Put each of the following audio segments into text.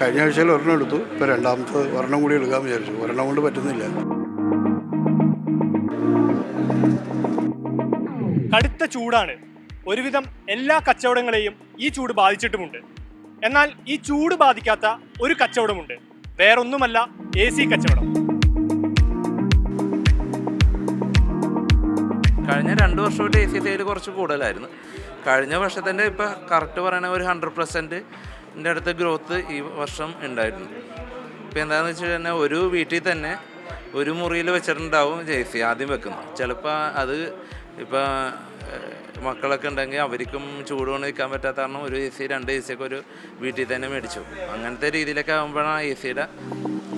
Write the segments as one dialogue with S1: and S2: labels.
S1: കഴിഞ്ഞ ആഴ്ചയിൽ ഒരെണ്ണം എടുത്തു. ഇപ്പോൾ രണ്ടാമത്തെ ഒരെണ്ണം കൂടി എടുക്കാൻ വിചാരിച്ചു. ഒരെണ്ണം കൊണ്ട് പറ്റുന്നില്ല.
S2: കടുത്ത ചൂടാണ്. ഒരുവിധം എല്ലാ കച്ചവടങ്ങളെയും ഈ ചൂട് ബാധിച്ചിട്ടുമുണ്ട്. എന്നാൽ ഈ ചൂട് ബാധിക്കാത്ത ഒരു കച്ചവടമുണ്ട്. വേറൊന്നുമല്ല എ സി കച്ചവടം.
S3: കഴിഞ്ഞ രണ്ട് വർഷമായിട്ട് എ സി സെയിൽ കുറച്ച് കൂടുതലായിരുന്നു. കഴിഞ്ഞ വർഷത്തിന്റെ ഇപ്പോൾ കറക്റ്റ് പറയണ ഒരു ഹൺഡ്രഡ് പെർസെന്റിന്റെ അടുത്ത ഗ്രോത്ത് ഈ വർഷം ഉണ്ടായിരുന്നു. ഇപ്പോൾ എന്താണെന്ന് വെച്ച് കഴിഞ്ഞാൽ ഒരു വീട്ടിൽ തന്നെ ഒരു മുറിയിൽ വെച്ചിട്ടുണ്ടാവും ജെ സി ആദ്യം വെക്കുന്നത്. ചിലപ്പോൾ അത് ഇപ്പോൾ മക്കളൊക്കെ ഉണ്ടെങ്കിൽ അവർക്കും ചൂട് കൊണ്ട് നിൽക്കാൻ പറ്റാത്ത കാരണം ഒരു എ സി രണ്ട് എ സി ഒക്കെ ഒരു വീട്ടിൽ തന്നെ മേടിച്ചു. അങ്ങനത്തെ രീതിയിലൊക്കെ ആകുമ്പോഴാണ് എ സിയുടെ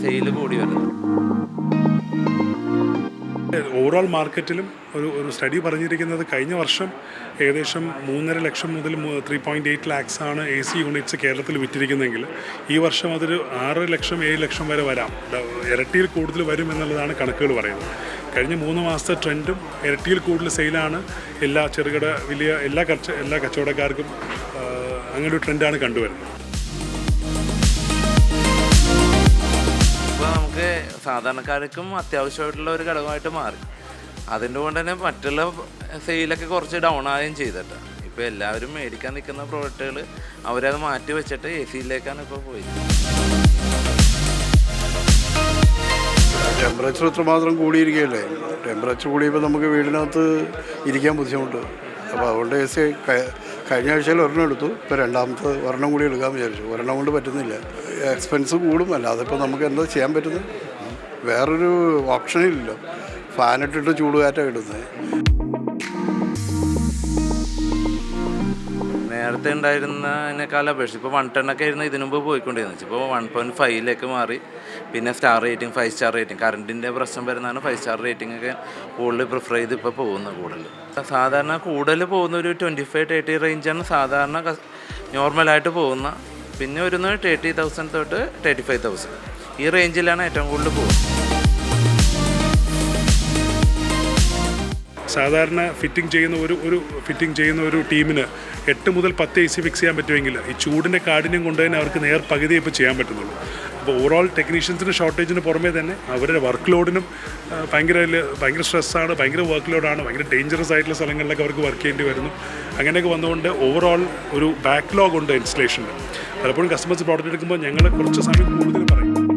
S3: സെയിൽ കൂടി വരുന്നത്.
S4: ഓവറോൾ മാർക്കറ്റിലും ഒരു ഒരു സ്റ്റഡി പറഞ്ഞിരിക്കുന്നത് കഴിഞ്ഞ വർഷം ഏകദേശം മൂന്നര ലക്ഷം മുതൽ ത്രീ പോയിന്റ് എയ്റ്റ് ലാക്സ് ആണ് എ സി യൂണിറ്റ്സ് കേരളത്തിൽ വിറ്റിരിക്കുന്നതെങ്കിൽ ഈ വർഷം അതൊരു ആറ് ലക്ഷം ഏഴ് ലക്ഷം വരെ വരാം. ഇരട്ടിയിൽ കൂടുതൽ വരും എന്നുള്ളതാണ് കണക്കുകൾ പറയുന്നത്. കഴിഞ്ഞ മൂന്ന് മാസത്തെ ട്രെൻഡും ഇരട്ടിയിൽ കൂടുതൽ സെയിലാണ് എല്ലാ ചെറുകിട വലിയ എല്ലാ കച്ച എല്ലാ കച്ചവടക്കാർക്കും അങ്ങനെ ഒരു ട്രെൻഡാണ് കണ്ടുവരുന്നത്.
S3: ഇപ്പോൾ നമുക്ക് സാധാരണക്കാർക്കും അത്യാവശ്യമായിട്ടുള്ള ഒരു ഘടകമായിട്ട് മാറി. അതിന്റെ കൊണ്ട് തന്നെ മറ്റുള്ള സെയിലൊക്കെ കുറച്ച് ഡൗൺ ആവുകയും ചെയ്തിട്ട്. ഇപ്പോൾ എല്ലാവരും മേടിക്കാൻ നിൽക്കുന്ന പ്രോഡക്റ്റുകൾ അവരത് മാറ്റി വെച്ചിട്ട് എ സിയിലേക്കാണ് ഇപ്പോൾ പോയത്.
S1: ടെമ്പറേച്ചർ എത്രമാത്രം കൂടിയിരിക്കുകയല്ലേ? ടെമ്പറേച്ചർ കൂടിയപ്പോൾ നമുക്ക് വീടിനകത്ത് ഇരിക്കാൻ ബുദ്ധിമുട്ട്. അപ്പോൾ അതുകൊണ്ട് എ സി കഴിഞ്ഞ ആഴ്ചയിൽ ഒരെണ്ണം എടുത്തു. ഇപ്പോൾ രണ്ടാമത്തെ ഒരെണ്ണം കൂടി എടുക്കാൻ വിചാരിച്ചു. ഒരെണ്ണം കൊണ്ട് പറ്റുന്നില്ല. എക്സ്പെൻസ് കൂടും. അല്ലാതെ ഇപ്പോൾ നമുക്ക് എന്താ ചെയ്യാൻ പറ്റുന്നത്? വേറൊരു ഓപ്ഷനില്ലല്ലോ ഫാനിട്ടിട്ട് ചൂടുകാറ്റം ഇടുന്നത്.
S3: നേരത്തെ ഉണ്ടായിരുന്നതിനേക്കാൾ അപേക്ഷിച്ച് ഇപ്പോൾ വൺ ടെൻ ഒക്കെ ആയിരുന്നു ഇതിനു മുമ്പ് പോയിക്കൊണ്ടിരുന്നത്. ഇപ്പോൾ വൺ പോയിന്റ് ഫൈവിലേക്ക് മാറി. പിന്നെ star rating five star rating കറണ്ടിന്റെ പ്രശ്നം വരുന്നതാണ് ഫൈവ് സ്റ്റാർ റേറ്റിംഗ് ഒക്കെ കൂടുതൽ പ്രിഫർ ചെയ്ത് ഇപ്പോൾ പോകുന്നത് കൂടുതൽ. സാധാരണ കൂടുതൽ പോകുന്ന ഒരു ട്വന്റി ഫൈവ് തേർട്ടി റേഞ്ചാണ് സാധാരണ നോർമലായിട്ട് പോകുന്ന പിന്നെ വരുന്നത് തേർട്ടി തൗസൻഡ് തൊട്ട് തേർട്ടി ഫൈവ് തൗസൻഡ് ഈ റേഞ്ചിലാണ് ഏറ്റവും കൂടുതൽ പോകുന്നത്.
S4: സാധാരണ ഫിറ്റിംഗ് ചെയ്യുന്ന ഒരു ഒരു ഫിറ്റിംഗ് ചെയ്യുന്ന ഒരു ടീമിന് എട്ട് മുതൽ പത്ത് എ സി ഫിക്സ് ചെയ്യാൻ പറ്റുമെങ്കിൽ ഈ ചൂടിന്റെ കാഠിന്യം കൊണ്ട് തന്നെ അവർക്ക് നേർ പകുതി ഇപ്പോൾ ചെയ്യാൻ പറ്റുന്നുള്ളൂ. അപ്പോൾ ഓവറോൾ ടെക്നീഷ്യൻസിന് ഷോർട്ടേജിന് പുറമേ തന്നെ അവരുടെ വർക്ക് ലോഡിനും ഭയങ്കര ഭയങ്കര സ്ട്രെസ്സാണ് ഭയങ്കര വർക്ക് ലോഡാണ് ഭയങ്കര ഡേഞ്ചറസ് ആയിട്ടുള്ള സ്ഥലങ്ങളിലൊക്കെ അവർക്ക് വർക്ക് ചെയ്യേണ്ടി വരുന്നു. അങ്ങനെയൊക്കെ വന്നുകൊണ്ട് ഓവറോൾ ഒരു ബാക്ക്ലോഗ് ഉണ്ട് ഇൻസ്റ്റലേഷനിൽ പലപ്പോഴും കസ്റ്റമേഴ്സ് പ്രോഡക്റ്റ് എടുക്കുമ്പോൾ ഞങ്ങളെ കുറച്ച് സമയം കൂടുതൽ പറയും.